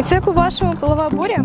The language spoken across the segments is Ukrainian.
І це по-вашому пилова буря?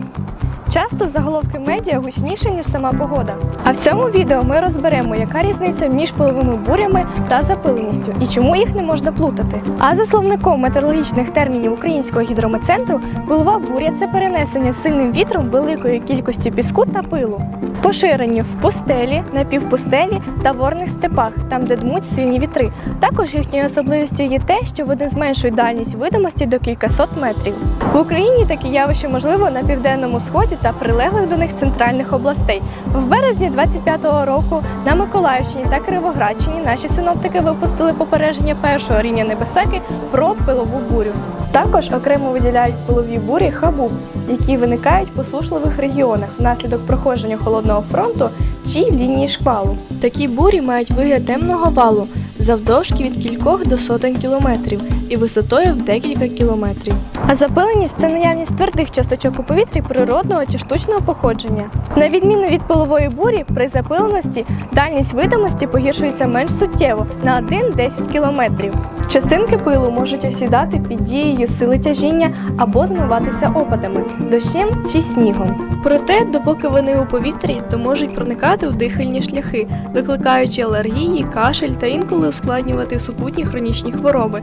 Часто заголовки медіа гучніше, ніж сама погода. А в цьому відео ми розберемо, яка різниця між пиловими бурями та запиленістю і чому їх не можна плутати. А за словником метеорологічних термінів Українського гідрометцентру, пилова буря це перенесення сильним вітром великої кількості піску та пилу. Поширені в пустелі, напівпустелі та ворних степах, там де дмуть сильні вітри. Також їхньою особливістю є те, що вони зменшують дальність видимості до кількасот метрів. В Україні таке явище можливо на південному сході та прилеглих до них центральних областей. В березні 25-го року на Миколаївщині та Кривоградщині наші синоптики випустили попередження першого рівня небезпеки про пилову бурю. Також окремо виділяють пилові бурі хабуб, які виникають в посушливих регіонах внаслідок проходження холодного фронту чи лінії шквалу. Такі бурі мають вигляд темного валу завдовжки від кількох до сотень кілометрів і висотою в декілька кілометрів. А запиленість це наявність твердих часточок у повітрі природного чи штучного походження. На відміну від пилової бурі, при запиленості дальність видимості погіршується менш суттєво на 1-10 кілометрів. Частинки пилу можуть осідати під дією сили тяжіння або змиватися опадами, дощем чи снігом. Проте, допоки вони у повітрі, то можуть проникати в дихальні шляхи, викликаючи алергії, кашель та інколи ускладнювати супутні хронічні хвороби.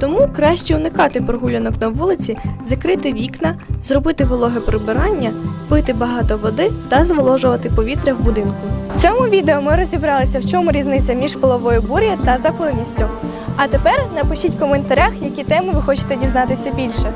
Тому краще уникати прогулянок на вулиці, закрити вікна, зробити вологе прибирання, пити багато води та зволожувати повітря в будинку. В цьому відео ми розібралися, в чому різниця між половою бурею та запиленістю. А тепер напишіть в коментарях, які теми ви хочете дізнатися більше.